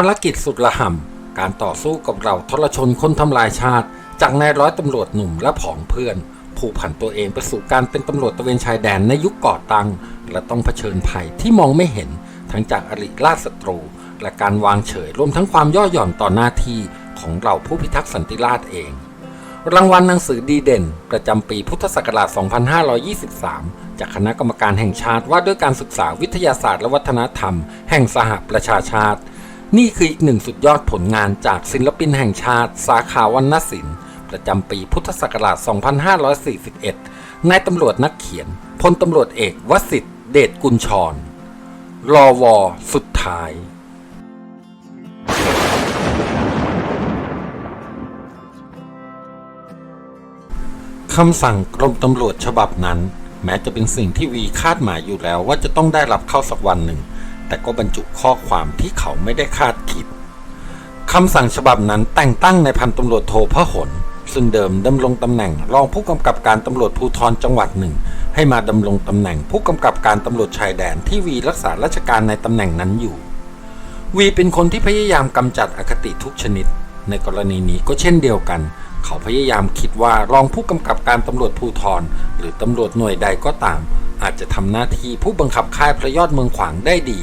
ภารกิจสุดระห่ำการต่อสู้กับเราทรชนคนทำลายชาติ จากนายร้อยตำรวจหนุ่มและผองเพื่อน ผู้ผันตัวเองไปสู่การเป็นตำรวจตะเวนชายแดนในยุคก่อตั้ง และต้องเผชิญภัยที่มองไม่เห็น ทั้งจากอริราชศัตรู และการวางเฉยรวมทั้งความย่อหย่อนต่อหน้าที่ของเราผู้พิทักษ์สันติราษฎร์เอง รางวัลหนังสือดีเด่น ประจำปีพุทธศักราช 2523 จากคณะกรรมการแห่งชาติว่าด้วยการศึกษาวิทยาศาสตร์และวัฒนธรรม แห่งสหประชาชาติ นี่คืออีกหนึ่งสุดยอดผลงานจากศิลปินแห่งชาติ สาขาวรรณศิลป์ ประจำปีพุทธศักราช 2541 นายตำรวจนักเขียน พลตำรวจเอกวสิทธิ์เดชกุลชร รอวอสุดท้ายคำสั่งกรมตำรวจฉบับนั้น แม้จะเป็นสิ่งที่วีคาดหมายอยู่แล้วว่าจะต้องได้รับเข้าสักวันหนึ่ง แต่ก็บรรจุข้อความที่เขาไม่ได้คาดคิดคำสั่งฉบับนั้นแต่งตั้งในพันตำรวจโทพหลซึ่งเดิมดำรงตำแหน่ง รองผู้กำกับการตำรวจภูธรจังหวัดหนึ่ง ให้มาดำรงตำแหน่งผู้กำกับการตำรวจชายแดนที่วีรักษาราชการในตำแหน่งนั้นอยู่ วีเป็นคนที่พยายามกำจัดอคติทุกชนิด ในกรณีนี้ก็เช่นเดียวกัน เขาพยายามคิดว่ารองผู้กำกับการตำรวจภูธรหรือตำรวจหน่วยใดก็ตาม อาจจะทำหน้าที่ผู้บังคับค่ายพระยอดเมืองขวางได้ดี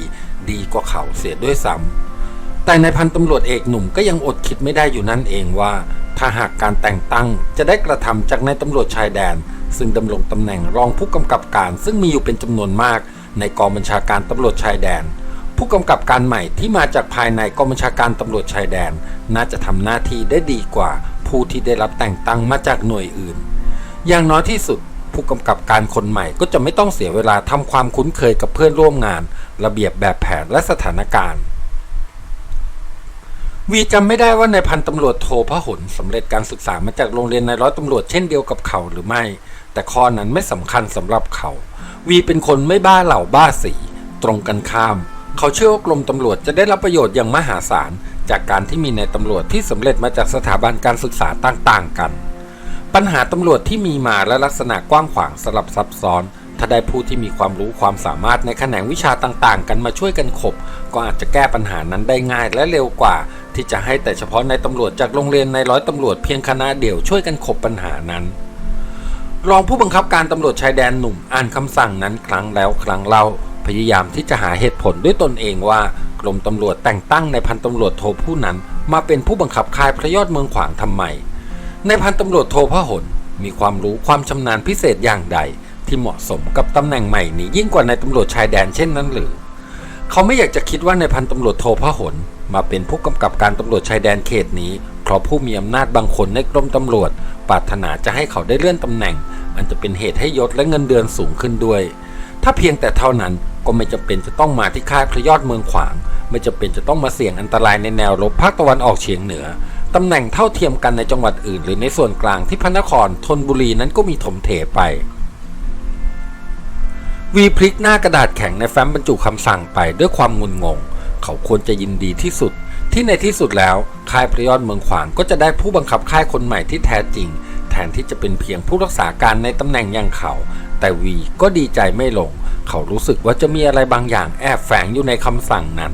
ดีกว่าเขาเสียด้วยซ้ำแต่ในพันตำรวจเอกหนุ่มก็ยังอดคิดไม่ได้อยู่นั่นเองว่า ถ้าหากการแต่งตั้งจะได้กระทำจากนายตำรวจชายแดน ซึ่งดำรงตำแหน่งรองผู้กำกับการ ซึ่งมีอยู่เป็นจำนวนมาก ในกองบัญชาการตำรวจชายแดน ผู้กำกับการใหม่ที่มาจากภายในกองบัญชาการตำรวจชายแดน น่าจะทำหน้าที่ได้ดีกว่า ผู้ที่ได้รับแต่งตั้งมาจากหน่วยอื่น อย่างน้อยที่สุด ผู้กำกับการคนใหม่ก็จะไม่ต้องเสียเวลาทำความคุ้นเคยกับเพื่อนร่วมงาน ระเบียบแบบแผนและสถานการณ์ วีจำไม่ได้ว่าในพันตำรวจโทพหลสำเร็จการศึกษามาจากโรงเรียนนายร้อยตำรวจเช่นเดียวกับเขาหรือไม่ แต่ข้อนั้นไม่สำคัญสำหรับเขา วีเป็นคนไม่บ้าเหล่าบ้าสีตรงกันข้าม เขาเชื่อว่ากรมตำรวจจะได้รับประโยชน์อย่างมหาศาล จากการที่มีนายตำรวจที่สำเร็จมาจากสถาบันการศึกษาต่างๆ กัน ปัญหาตำรวจที่มีมาและลักษณะกว้างขวางสลับซับซ้อน ถ้าได้ผู้ที่มีความรู้ความสามารถในแขนงวิชาต่างๆ กันมาช่วยกันขบ ก็อาจจะแก้ปัญหานั้นได้ง่ายและเร็วกว่า ที่จะให้แต่เฉพาะในตำรวจจากโรงเรียนในร้อยตำรวจเพียงคณะเดียวช่วยกันขบปัญหานั้นรองผู้บังคับการตำรวจชายแดนหนุ่มอ่านคำสั่งนั้นครั้งแล้วครั้งเล่าพยายามที่จะหาเหตุผลด้วยตนเองว่ากรมตำรวจแต่งตั้งในพันตำรวจโทผู้นั้น มาเป็นผู้บังคับค่ายพระยอดเมืองขวางทำไม ในพันตำรวจโทพหลมีความรู้ความชำนาญพิเศษอย่างใด ที่เหมาะสมกับตำแหน่งใหม่นี้ยิ่งกว่าในตำรวจชายแดนเช่นนั้นหรือ เขาไม่อยากจะคิดว่าในพันตำรวจโทพหลมาเป็นผู้กำกับการตำรวจชายแดนเขตนี้ เพราะผู้มีอำนาจบางคนในกรมตำรวจ ปรารถนาจะให้เขาได้เลื่อนตำแหน่ง อันจะเป็นเหตุให้ยศและเงินเดือนสูงขึ้นด้วย ถ้าเพียงแต่เท่านั้นก็ไม่จำเป็นจะต้องมาที่ค่ายพระยอดเมืองขวาง ไม่จำเป็นจะต้องมาเสี่ยงอันตรายในแนวรบภาคตะวันออกเฉียงเหนือ ตำแหน่งเท่าเทียมกันในจังหวัดอื่น หรือในส่วนกลางที่พระนครธนบุรีนั้นก็มีถมเถไป วีพลิกหน้ากระดาษแข็งในแฟ้มบรรจุคำสั่งไปด้วยความงุนงง เขาควรจะยินดีที่สุด ที่ในที่สุดแล้วค่ายพระยอดเมืองขวางก็จะได้ผู้บังคับค่ายคนใหม่ที่แท้จริง แทนที่จะเป็นเพียงผู้รักษาการในตำแหน่งอย่างเขา แต่วีก็ดีใจไม่ลง เขารู้สึกว่าจะมีอะไรบางอย่างแอบแฝงอยู่ในคำสั่งนั้น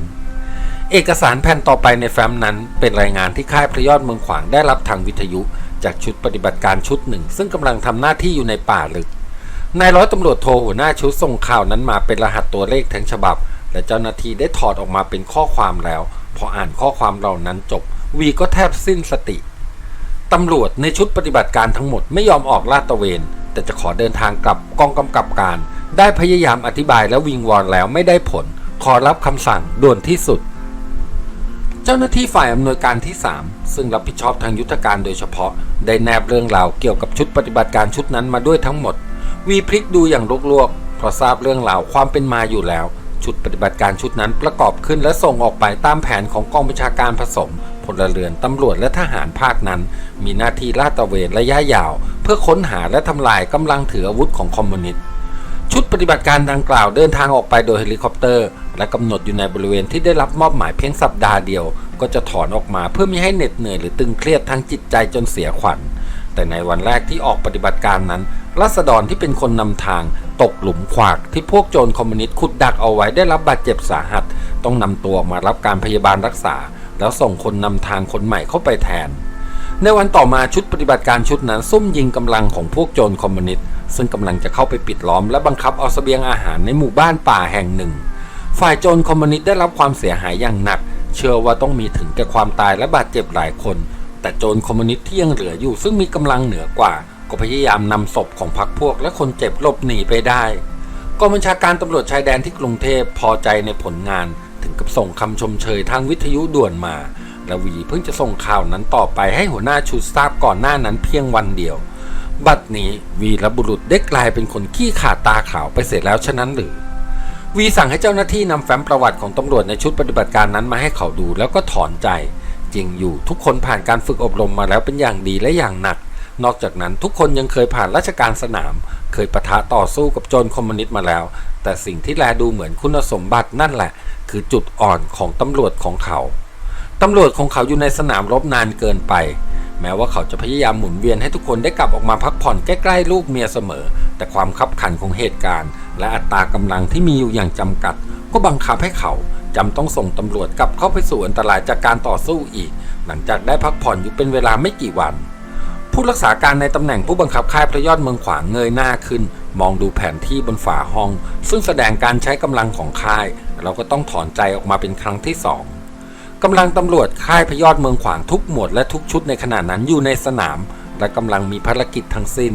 เอกสารแผ่นต่อไปในแฟ้มนั้น เป็นรายงานที่ค่ายพระยอดเมืองขวางได้รับทางวิทยุ จากชุดปฏิบัติการชุดหนึ่ง ซึ่งกำลังทำหน้าที่อยู่ในป่าลึกนายร้อยตำรวจโทหัวหน้าชุดส่งข่าวนั้นมาเป็นรหัสตัวเลขทั้งฉบับ และเจ้าหน้าที่ได้ถอดออกมาเป็นข้อความแล้ว พออ่านข้อความเหล่านั้นจบ วีก็แทบสิ้นสติตำรวจในชุดปฏิบัติการทั้งหมดไม่ยอมออกลาดตระเวน แต่จะขอเดินทางกลับกองกำกับการ ได้พยายามอธิบายและวิงวอนแล้วไม่ได้ผล ขอรับคำสั่งด่วนที่สุด จ้าหน้าที่ฝ่ายอำนวยการที่ 3 ซึ่งรับผิดชอบทางยุทธการโดยเฉพาะ ได้แนบเรื่องราวเกี่ยวกับชุดปฏิบัติการชุดนั้นมาด้วยทั้งหมด วีพลิกดูอย่างลวกๆเพราะทราบเรื่องราวความเป็นมาอยู่แล้ว ชุดปฏิบัติการชุดนั้นประกอบขึ้นและส่งออกไปตามแผนของกองบัญชาการผสมพลเรือนตำรวจและทหารภาคนั้น มีหน้าที่ลาดตระเวนระยะยาว เพื่อค้นหาและทำลายกำลังถืออาวุธของคอมมิวนิสต์ ชุดปฏิบัติการดังกล่าวเดินทางออกไปโดยเฮลิคอปเตอร์ และกำหนดอยู่ในบริเวณที่ได้รับมอบหมายเพียงสัปดาห์เดียว ก็จะถอนออกมาเพื่อไม่ให้เหน็ดเหนื่อยหรือตึงเครียดทางจิตใจจนเสียขวัญ แต่ในวันแรกที่ออกปฏิบัติการนั้นรัษฎรที่เป็นคนนำทาง ตกหลุมขวากที่พวกโจรคอมมิวนิสต์ขุดดักเอาไว้ได้รับบาดเจ็บสาหัส ต้องนำตัวมารับการพยาบาลรักษา แล้วส่งคนนำทางคนใหม่เข้าไปแทน ในวันต่อมาชุดปฏิบัติการชุดนั้นซุ่มยิงกำลังของพวกโจรคอมมิวนิสต์ ซึ่งกำลังจะเข้าไปปิดล้อมและบังคับเอาเสบียงอาหารในหมู่บ้านป่าแห่งหนึ่ง ฝ่ายโจรคอมมิวนิสต์ได้รับความเสียหายอย่างหนัก เชื่อว่าต้องมีถึงแก่ความตายและบาดเจ็บหลายคน แต่โจรคอมมิวนิสต์ที่ยังเหลืออยู่ ซึ่งมีกำลังเหนือกว่า ก็พยายามนำศพของพรรคพวกและคนเจ็บหลบหนีไปได้กองบัญชาการตำรวจชายแดนที่กรุงเทพพอใจในผลงาน ถึงกับส่งคำชมเชยทางวิทยุด่วนมาและวีเพิ่งจะส่งข่าวนั้นต่อไปให้หัวหน้าชุดทราบก่อนหน้านั้นเพียงวันเดียว บัดนี้วีรบุรุษได้กลายเป็นคนขี้ขาดตาขาวไปเสร็จแล้วฉะนั้นหรือ วีสั่งให้เจ้าหน้าที่นำแฟ้มประวัติของตำรวจในชุดปฏิบัติการนั้นมาให้เขาดูแล้วก็ถอนใจ จริงอยู่ทุกคนผ่านการฝึกอบรมมาแล้วเป็นอย่างดีและอย่างหนัก นอกจากนั้นทุกคนยังเคยผ่านราชการสนาม เคยปะทะต่อสู้กับโจรคอมมิวนิสต์มาแล้ว แต่สิ่งที่แลดูเหมือนคุณสมบัตินั่นแหละ คือจุดอ่อนของตำรวจของเขาตำรวจของเขาอยู่ในสนามรบนานเกินไป แม้ว่าเขาจะพยายามหมุนเวียนให้ทุกคนได้กลับออกมาพักผ่อนใกล้ๆลูกเมียเสมอ แต่ความคับขันของเหตุการณ์ และอัตรากำลังที่มีอยู่อย่างจำกัด ก็บังคับให้เขาจำต้องส่งตำรวจกลับเข้าไปสู่อันตรายจากการต่อสู้อีก หลังจากได้พักผ่อนอยู่เป็นเวลาไม่กี่วัน ผู้รักษาการในตำแหน่งผู้บังคับค่ายพระยอดเมืองขวางเงยหน้าขึ้น มองดูแผนที่บนฝาห้อง ซึ่งแสดงการใช้กำลังของค่าย เราก็ต้องถอนใจออกมาเป็นครั้งที่สอง กำลังตำรวจค่ายพยอดเมืองขวางทุกหมวดและทุกชุดในขณะนั้นอยู่ในสนาม และกำลังมีภารกิจทั้งสิ้น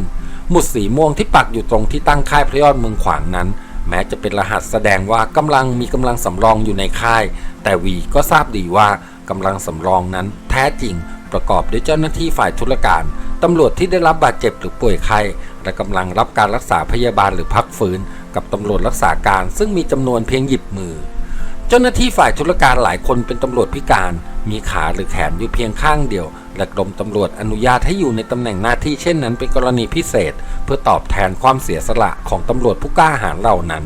หมุดสีม่วงที่ปักอยู่ตรงที่ตั้งค่ายพยอดเมืองขวางนั้น แม้จะเป็นรหัสแสดงว่ากำลังมีกำลังสำรองอยู่ในค่าย แต่วีก็ทราบดีว่ากำลังสำรองนั้นแท้จริง ประกอบด้วยเจ้าหน้าที่ฝ่ายธุรการตำรวจที่ได้รับบาดเจ็บหรือป่วยไข้และกำลังรับการรักษาพยาบาลหรือพักฟื้น กับตำรวจรักษาการซึ่งมีจำนวนเพียงหยิบมือ เจ้าหน้าที่ฝ่ายธุรการหลายคนเป็นตำรวจพิการ มีขาหรือแขนอยู่เพียงข้างเดียว และกรมตำรวจอนุญาตให้อยู่ในตำแหน่งหน้าที่เช่นนั้นเป็นกรณีพิเศษ เพื่อตอบแทนความเสียสละของตำรวจผู้กล้าหาญเหล่านั้น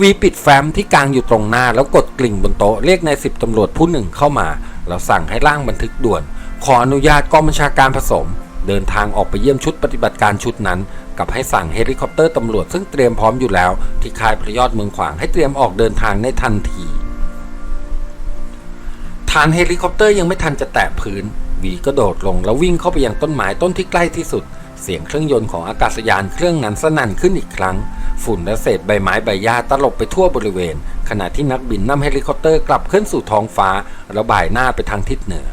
วีปิดแฟ้มที่กลางอยู่ตรงหน้าแล้วกดกลิ่งบนโต๊ะเรียกนายสิบตำรวจผู้หนึ่งเข้ามา แล้วสั่งให้ร่างบันทึกด่วน ขออนุญาตกองบัญชาการผสม เดินทางออกไปเยี่ยมชุดปฏิบัติการชุดนั้น กับให้สั่งเฮลิคอปเตอร์ตำรวจซึ่งเตรียมพร้อมอยู่แล้ว ที่ค่ายพระยอดเมืองขวางให้เตรียมออกเดินทางในทันทีฐานเฮลิคอปเตอร์ยังไม่ทันจะแตะพื้นวีก็โดดลงแล้ววิ่งเข้าไปยังต้นไม้ต้นที่ใกล้ที่สุด เสียงเครื่องยนต์ของอากาศยานเครื่องนั้นสนั่นขึ้นอีกครั้ง ฝุ่นและเศษใบไม้ใบหญ้าตลบไปทั่วบริเวณ ขณะที่นักบินนำเฮลิคอปเตอร์กลับขึ้นสู่ท้องฟ้า แล้วบ่ายหน้าไปทางทิศเหนือ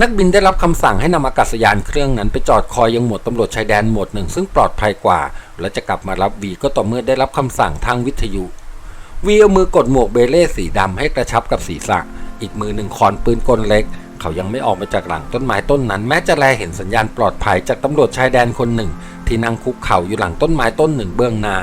นักบินได้รับคำสั่งให้นำอากาศยานเครื่องนั้นไปจอดคอยยังหมวดตำรวจชายแดนหมวดหนึ่งซึ่งปลอดภัยกว่า และจะกลับมารับวีก็ต่อเมื่อได้รับคำสั่งทางวิทยุวีเอามือกดหมวกเบเล่สีดำให้กระชับกับศีรษะ อีกมือหนึ่งคอนปืนกลเล็ก เขายังไม่ออกมาจากหลังต้นไม้ต้นนั้น แม้จะแลเห็นสัญญาณปลอดภัยจากตำรวจชายแดนคนหนึ่ง ที่นั่งคุกเข่าอยู่หลังต้นไม้ต้นหนึ่งเบื้องหน้า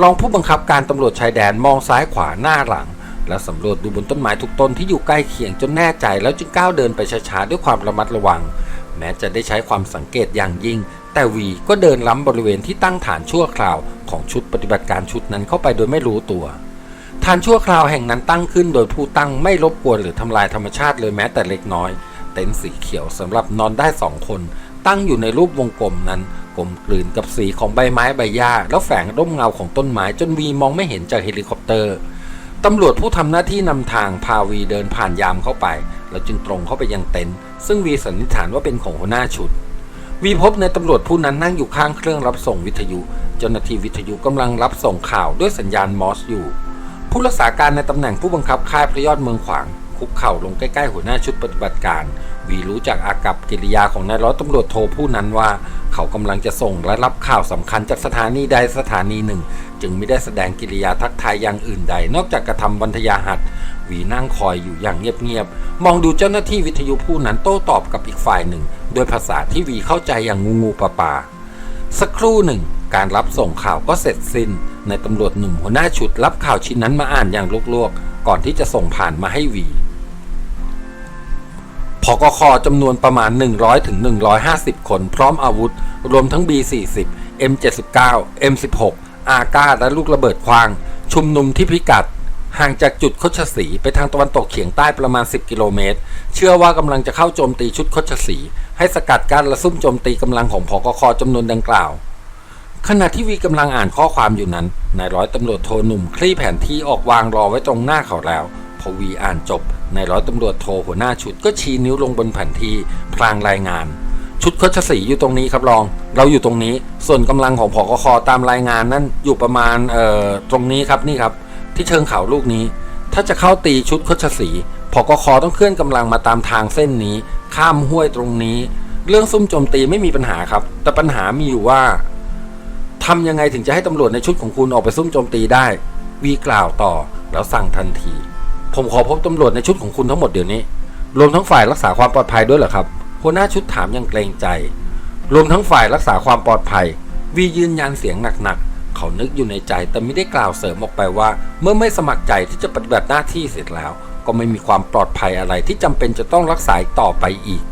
รองผู้บังคับการตำรวจชายแดนมองซ้ายขวาหน้าหลัง แล้วสำรวจดูบนต้นไม้ทุกต้นที่อยู่ใกล้เคียงจนแน่ใจแล้วจึงก้าวเดินไปช้าๆด้วยความระมัดระวัง แม้จะได้ใช้ความสังเกตอย่างยิ่ง แต่วีก็เดินล้ำบริเวณที่ตั้งฐานชั่วคราวของชุดปฏิบัติการชุดนั้นเข้าไปโดยไม่รู้ตัวฐานชั่วคราวแห่งนั้นตั้งขึ้นโดยผู้ตั้งไม่รบกวนหรือทำลายธรรมชาติเลยแม้แต่เล็กน้อย เต็นท์สีเขียวสำหรับนอนได้สองคน ตั้งอยู่ในรูปวงกลมนั้นกลมกลืนกับสีของใบไม้ใบหญ้าแล้วแฝงร่มเงาของต้นไม้จนวีมองไม่เห็นจากเฮลิคอปเตอร์ ตำรวจผู้ทำหน้าที่นำทางพาวีเดินผ่านยามเข้าไป แล้วจึงตรงเข้าไปยังเต็นท์ซึ่งวีสันนิษฐานว่าเป็นของหัวหน้าชุด วีพบในตำรวจผู้นั้นนั่งอยู่ข้างเครื่องรับส่งวิทยุเจ้าหน้าที่วิทยุกำลังรับส่งข่าวด้วยสัญญาณมอสอยู่ ผู้รักษาการในตำแหน่งผู้บังคับค่ายพระยอดเมืองขวาง คุกเข่าลงใกล้ๆหัวหน้าชุดปฏิบัติการ วีรู้จากอากับกิริยาของนายร้อยตำรวจโทผู้นั้นว่า เขากำลังจะส่งและรับข่าวสำคัญจากสถานีใดสถานีหนึ่ง จึงไม่ได้แสดงกิริยาทักทายอย่างอื่นใด นอกจากกระทำวันทยาหัดวีนั่งคอยอยู่อย่างเงียบๆ มองดูเจ้าหน้าที่วิทยุผู้นั้นโต้ตอบกับอีกฝ่ายหนึ่ง โดยภาษาที่วีเข้าใจอย่างงูงูปลาปาสักครู่หนึ่ง การรับส่งข่าวก็เสร็จสิ้น ในตำรวจหนุ่มหัวหน้าชุดรับข่าวชิ้นนั้นมาอ่านอย่างลวกๆ ก่อนที่จะส่งผ่านมาให้วี พกคจำนวนประมาณ 100ถึง150 คน พร้อมอาวุธ รวมทั้ง B40 M79 M16 อาก้าและลูกระเบิดควาง ชุมนุมที่พิกัด ห่างจากจุดคดชศรีไปทางตะวันตกเฉียงใต้ประมาณ 10 กิโลเมตร เชื่อว่ากำลังจะเข้าโจมตีชุดคดชศรีให้สกัดกั้นและซุ่มโจมตีกำลังของพกคจำนวนดังกล่าวขณะที่วีกำลังอ่านข้อความอยู่นั้นนายร้อยตำรวจโทหนุ่มคลี่แผนที่ออกวางรอไว้ตรงหน้าเขาแล้ว พอวีอ่านจบ นายร้อยตำรวจโทหัวหน้าชุดก็ชี้นิ้วลงบนแผนที่พลางรายงาน ชุดโคชสีอยู่ตรงนี้ครับรอง เราอยู่ตรงนี้ ส่วนกำลังของผอกคตามรายงานนั้นอยู่ประมาณเอ่อตรงนี้ครับนี่ครับ ที่เชิงเขาลูกนี้ ถ้าจะเข้าตีชุดโคชสีผอกคอต้องเคลื่อนกำลังมาตามทางเส้นนี้ ข้ามห้วยตรงนี้ เรื่องซุ่มโจมตีไม่มีปัญหาครับ แต่ปัญหามีอยู่ว่าทำยังไงถึงจะให้ตำรวจในชุดของคุณออกไปซุ่มโจมตีได้วีกล่าวต่อแล้วสั่งทันที ผมขอพบตำรวจในชุดของคุณทั้งหมดเดี๋ยวนี้ รวมทั้งฝ่ายรักษาความปลอดภัยด้วยเหรอครับหัวหน้าชุดถามอย่างเกรงใจ รวมทั้งฝ่ายรักษาความปลอดภัย วียืนยันเสียงหนักๆ เขานึกอยู่ในใจแต่ไม่ได้กล่าวเสริมออกไปว่า เมื่อไม่สมัครใจที่จะปฏิบัติหน้าที่เสร็จแล้ว ก็ไม่มีความปลอดภัยอะไรที่จำเป็นจะต้องรักษาต่อไปอีก